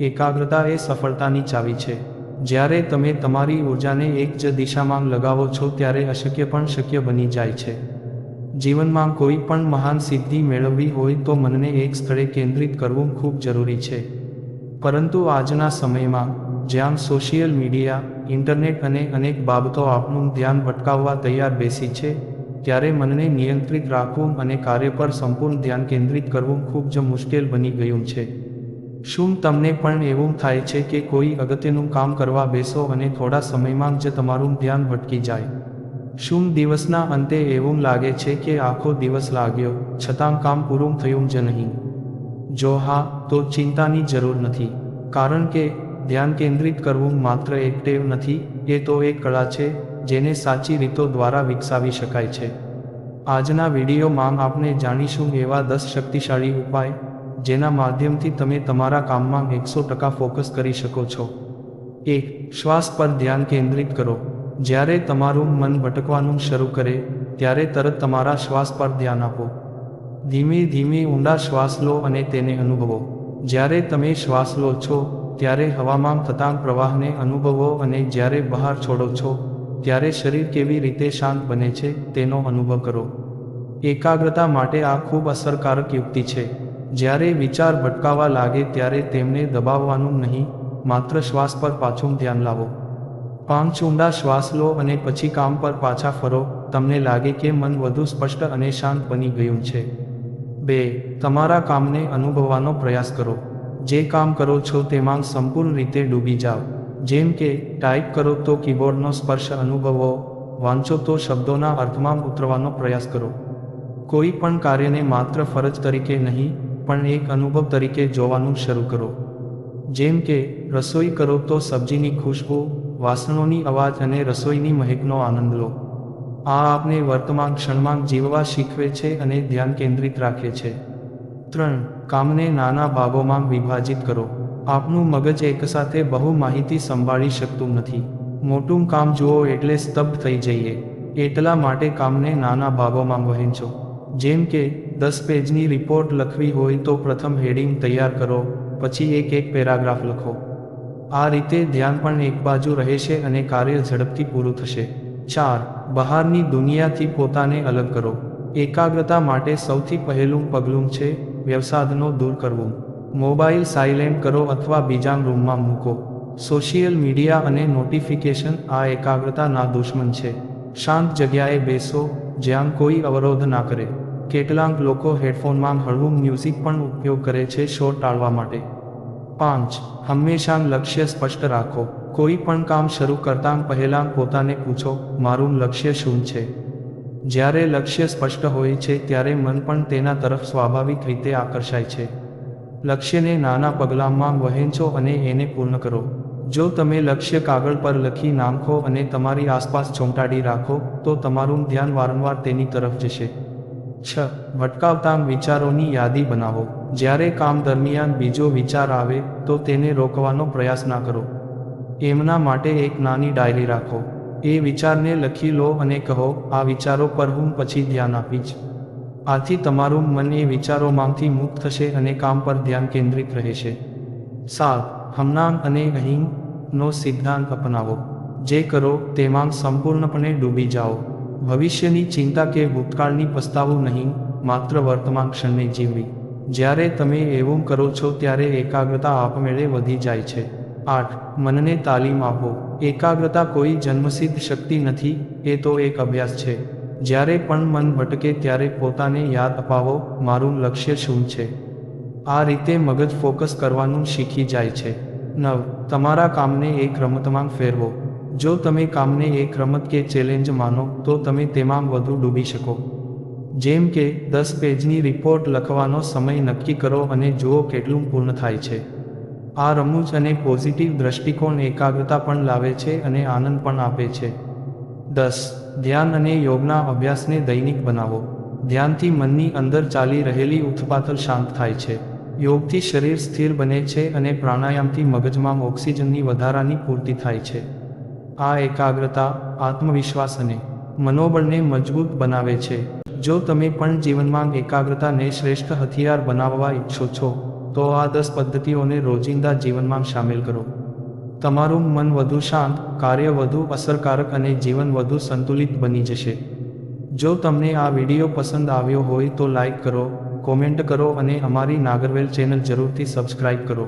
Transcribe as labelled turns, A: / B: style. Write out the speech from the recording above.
A: એકાગ્રતા એ સફળતાની ચાવી છે. જ્યારે તમે તમારી ઊર્જાને એક જ દિશામાં લગાવો છો ત્યારે અશક્ય પણ શક્ય બની જાય છે. જીવનમાં કોઈ પણ મહાન સિદ્ધિ મેળવવી હોય તો મનને એક સ્થળે કેન્દ્રિત કરવું ખૂબ જરૂરી છે. પરંતુ આજના સમયમાં, જ્યાં સોશિયલ મીડિયા, ઇન્ટરનેટ અને અનેક બાબતો આપનું ધ્યાન ભટકાવવા તૈયાર બેસી છે, ત્યારે મનને નિયંત્રિત રાખવું અને કાર્ય પર સંપૂર્ણ ધ્યાન કેન્દ્રિત કરવું ખૂબ જ મુશ્કેલ બની ગયું છે. શું તમને પણ એવું થાય છે કે કોઈ અગત્યનું કામ કરવા બેસો અને થોડા સમયમાં જ તમારું ધ્યાન ભટકી જાય? શું દિવસના અંતે એવું લાગે છે કે આખો દિવસ લાગ્યો, છતાં કામ પૂરું થયું જ નહીં? જો હા, તો ચિંતાની જરૂર નથી. કારણ કે, ધ્યાન કેન્દ્રિત કરવું માત્ર એક ટેવ નથી, એ તો એક કળા છે, જેને સાચી રીતો દ્વારા વિકસાવી શકાય છે. આજના વિડીયોમાં આપણે જાણીશું એવા દસ શક્તિશાળી ઉપાય જેના માધ્યમથી તમે તમારા કામમાં એકસો ટકા ફોકસ કરી શકો છો. એક, શ્વાસ પર ધ્યાન કેન્દ્રિત કરો. જ્યારે તમારું મન ભટકવાનું શરૂ કરે, ત્યારે તરત તમારા શ્વાસ પર ધ્યાન આપો. ધીમે ધીમે ઊંડા શ્વાસ લો અને તેને અનુભવો. જ્યારે તમે શ્વાસ લો છો, ત્યારે હવામાં થતા પ્રવાહને અનુભવો અને જ્યારે બહાર છોડો છો, ત્યારે શરીર કેવી રીતે શાંત બને છે, તેનો અનુભવ કરો. એકાગ્રતા માટે આ ખૂબ અસરકારક યુક્તિ છે. જ્યારે વિચાર ભટકાવા લાગે ત્યારે તેમને દબાવવાનું નહીં, માત્ર શ્વાસ પર પાછું ધ્યાન લાવો. પાંચ ઊંડા શ્વાસ લો અને પછી કામ પર પાછા ફરો, તમને લાગે કે મન વધુ સ્પષ્ટ અને શાંત બની ગયું છે. બે, તમારા કામને અનુભવવાનો પ્રયાસ કરો. જે કામ કરો છો તેમાં સંપૂર્ણ રીતે ડૂબી જાઓ. જેમ કે, ટાઈપ કરો તો કીબોર્ડનો સ્પર્શ અનુભવો, વાંચો તો શબ્દોના અર્થમાં ઉતરવાનો પ્રયાસ કરો. કોઈ પણ કાર્યને માત્ર ફરજ તરીકે નહીં પણ એક અનુભવ તરીકે જોવાનું શરૂ કરો. જેમ કે, રસોઈ કરો તો સબ્જીની ખુશ્બુ, વાસણોની અવાજ અને રસોઈની મહેકનો આનંદ લો. આ આપને વર્તમાન ક્ષણમાં જીવવા શીખવે છે અને ધ્યાન કેન્દ્રિત રાખે છે. ત્રણ, કામને નાના ભાગોમાં વિભાજિત કરો. આપનું મગજ એકસાથે બહુ માહિતી સંભાળી શકતું નથી. મોટું કામ જુઓ એટલે સ્તબ્ધ થઈ જઈએ. એટલા માટે કામને નાના ભાગોમાં વહેંચો. જેમ કે દસ પેજની રિપોર્ટ લખવી હોય તો પ્રથમ હેડિંગ તૈયાર કરો, પછી એક એક પેરાગ્રાફ લખો. આ રીતે ધ્યાન પણ એક બાજુ રહેશે અને કાર્ય ઝડપથી પૂરું થશે. ચાર, બહારની દુનિયાથી પોતાને અલગ કરો. એકાગ્રતા માટે સૌથી પહેલું પગલું છે વ્યવસાદનો દૂર કરવું. મોબાઈલ સાયલેન્ટ કરો અથવા બીજા રૂમમાં મૂકો. સોશિયલ મીડિયા અને નોટિફિકેશન આ એકાગ્રતાના દુશ્મન છે. શાંત જગ્યાએ બેસો, જ્યાં કોઈ અવરોધ ના કરે. કેટલાક લોકો હેડફોનમાં હળવું મ્યુઝિક પણ ઉપયોગ કરે છે શોર ટાળવા માટે. પાંચ, હંમેશા લક્ષ્ય સ્પષ્ટ રાખો. કોઈ પણ કામ શરૂ કરતાં પહેલાં પોતાને પૂછો, મારું લક્ષ્ય શું છે? જ્યારે લક્ષ્ય સ્પષ્ટ હોય છે, ત્યારે મન પણ તેના તરફ સ્વાભાવિક રીતે આકર્ષાય છે. લક્ષ્યને નાના પગલાંમાં વહેંચો અને એને પૂર્ણ કરો. જો તમે લક્ષ્ય કાગળ પર લખી નાખો અને તમારી આસપાસ ચોંટાડી રાખો, તો તમારું ધ્યાન વારંવાર તેની તરફ જશે. છ, ભટકાવતા વિચારોની યાદી બનાવો. જ્યારે કામ દરમિયાન બીજો વિચાર આવે, તો તેને રોકવાનો પ્રયાસ ના કરો. એમના માટે એક નાની ડાયરી રાખો. એ વિચારને લખી લો અને કહો, આ વિચારો પર હું પછી ધ્યાન આપીશ. આથી તમારું મન એ વિચારોમાંથી મુક્ત થશે અને કામ પર ધ્યાન કેન્દ્રિત રહેશે. સાત, હમણાં અને અહીં નો સિદ્ધાંત અપનાવો. જે કરો તેમાં સંપૂર્ણપણે ડૂબી જાઓ. ભવિષ્યની ચિંતા કે ભૂતકાળની પસ્તાવું નહીં, માત્ર વર્તમાન ક્ષણને જીવવી. જ્યારે તમે એવું કરો છો ત્યારે એકાગ્રતા આપમેળે વધી જાય છે. આઠ, મનને તાલીમ આપો. એકાગ્રતા કોઈ જન્મસિદ્ધ શક્તિ નથી, એ તો એક અભ્યાસ છે. જ્યારે પણ મન ભટકે ત્યારે પોતાને યાદ અપાવો, મારું લક્ષ્ય શું છે? આ રીતે મગજ ફોકસ કરવાનું શીખી જાય છે. નવ, તમારા કામને એક રમતમાં ફેરવો. જો તમે કામને એક રમત કે ચેલેન્જ માનો, તો તમે તેમાં વધુ ડૂબી શકો. જેમ કે, દસ પેજની રિપોર્ટ લખવાનો સમય નક્કી કરો અને જુઓ કેટલું પૂર્ણ થાય છે. આ રમૂજ અને પોઝિટિવ દ્રષ્ટિકોણ એકાગ્રતા પણ લાવે છે અને આનંદ પણ આપે છે. દસ, ધ્યાન અને યોગના અભ્યાસને દૈનિક બનાવો. ધ્યાનથી મનની અંદર ચાલી રહેલી ઉથપાથલ શાંત થાય છે. યોગથી શરીર સ્થિર બને છે અને પ્રાણાયામથી મગજમાં ઓક્સિજનની વધારાની પૂર્તિ થાય છે. આ એકાગ્રતા, આત્મવિશ્વાસ અને મનોબળને મજબૂત બનાવે છે. જો તમે પણ જીવનમાં એકાગ્રતાને શ્રેષ્ઠ હથિયાર બનાવવા ઈચ્છો છો, તો આ દસ પદ્ધતિઓને રોજિંદા જીવનમાં સામેલ કરો. તમારું મન વધુ શાંત, કાર્ય વધુ અસરકારક અને જીવન વધુ સંતુલિત બની જશે. જો તમને આ વીડિયો પસંદ આવ્યો હોય તો લાઈક કરો, કોમેન્ટ કરો અને અમારી નાગરવેલ ચેનલ જરૂરથી સબસ્ક્રાઇબ કરો.